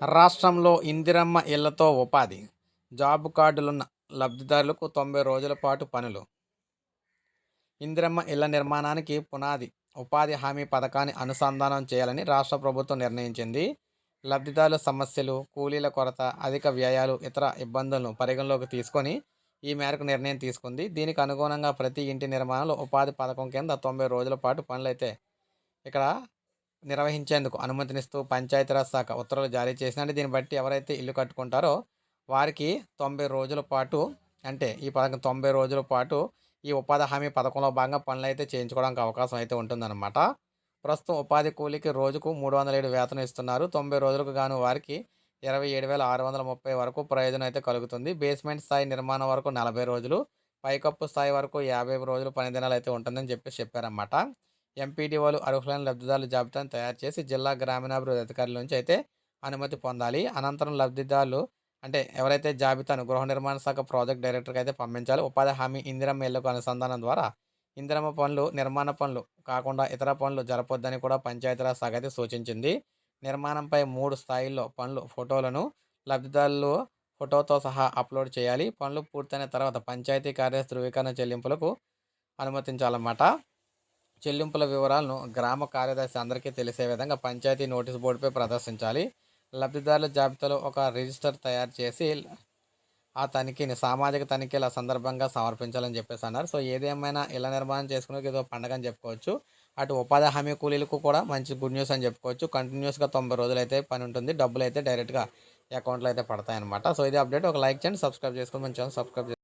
రాష్ట్రంలో ఇందిరమ్మ ఇళ్ళతో ఉపాధి జాబ్ కార్డులున్న లబ్ధిదారులకు తొంభై రోజుల పాటు పనులు. ఇందిరమ్మ ఇళ్ళ నిర్మాణానికి పునాది ఉపాధి హామీ పథకాన్ని అనుసంధానం చేయాలని రాష్ట్ర ప్రభుత్వం నిర్ణయించింది. లబ్ధిదారుల సమస్యలు కూలీల కొరత అధిక వ్యయాలు ఇతర ఇబ్బందులను పరిగణలోకి తీసుకొని ఈ మేరకు నిర్ణయం తీసుకుంది. దీనికి అనుగుణంగా ప్రతి ఇంటి నిర్మాణంలో ఉపాధి పథకం కింద తొంభై రోజుల పాటు పనులైతే ఇక్కడ నిర్వహించేందుకు అనుమతినిస్తూ పంచాయతీరాజ్ శాఖ ఉత్తర్వులు జారీ చేసినట్టు దీన్ని బట్టి ఎవరైతే ఇల్లు కట్టుకుంటారో వారికి తొంభై రోజుల పాటు అంటే ఈ పథకం తొంభై రోజుల పాటు ఈ ఉపాధి హామీ పథకంలో భాగంగా పనులు అయితే చేయించుకోవడానికి అవకాశం అయితే ఉంటుందన్నమాట. ప్రస్తుతం ఉపాధి కూలీకి రోజుకు మూడు వందల ఏడు వేతనం ఇస్తున్నారు. తొంభై రోజులకు గాను వారికి ఇరవై ఏడు వేల ఆరు వందల ముప్పై వరకు ప్రయోజనం అయితే కలుగుతుంది. బేస్మెంట్ స్థాయి నిర్మాణం వరకు నలభై రోజులు పైకప్పు స్థాయి వరకు యాభై రోజులు పని దినాలు అయితే ఉంటుందని చెప్పేసి చెప్పారన్నమాట. ఎంపీడీఓలు అర్హులైన లబ్ధిదారుల జాబితాను తయారు చేసి జిల్లా గ్రామీణాభివృద్ధి అధికారుల నుంచి అయితే అనుమతి పొందాలి. అనంతరం లబ్ధిదారులు అంటే ఎవరైతే జాబితాను గృహ నిర్మాణ శాఖ ప్రాజెక్ట్ డైరెక్టర్కి అయితే పంపించాలి. ఉపాధి హామీ ఇందిరమ్మ ఇళ్ళకు అనుసంధానం ద్వారా ఇందిరమ్మ పనులు నిర్మాణ పనులు కాకుండా ఇతర పనులు జరపొద్దని కూడా పంచాయతీరాజ్ శాఖ అయితే సూచించింది. నిర్మాణంపై మూడు స్థాయిల్లో పనులు ఫోటోలను లబ్ధిదారులు ఫోటోతో సహా అప్లోడ్ చేయాలి. పనులు పూర్తయిన తర్వాత పంచాయతీ కార్య ధృవీకరణ చెల్లింపులకు అనుమతించాలన్నమాట. చెల్లింపుల వివరాలను గ్రామ కార్యదర్శి అందరికీ తెలిసే విధంగా పంచాయతీ నోటీస్ బోర్డుపై ప్రదర్శించాలి. లబ్ధిదారుల జాబితాలో ఒక రిజిస్టర్ తయారు చేసి ఆ తనిఖీని సామాజిక తనిఖీల సందర్భంగా సమర్పించాలని చెప్పేసి అన్నారు. సో ఏదేమైనా ఇళ్ళ నిర్మాణం చేసుకునే ఏదో పండగ అని చెప్పుకోవచ్చు. అటు ఉపాధి హామీ కూలీలకు కూడా మంచి గుడ్ న్యూస్ అని చెప్పుకోవచ్చు. కంటిన్యూస్గా తొంభై రోజులు అయితే పని ఉంటుంది. డబ్బులు అయితే డైరెక్ట్గా అకౌంట్లో అయితే పడతాయి అనమాట సో ఇది అప్డేట్. ఒక లైక్ చేయండి సబ్స్క్రైబ్ చేసుకొని మంచిగా సబ్స్క్రైబ్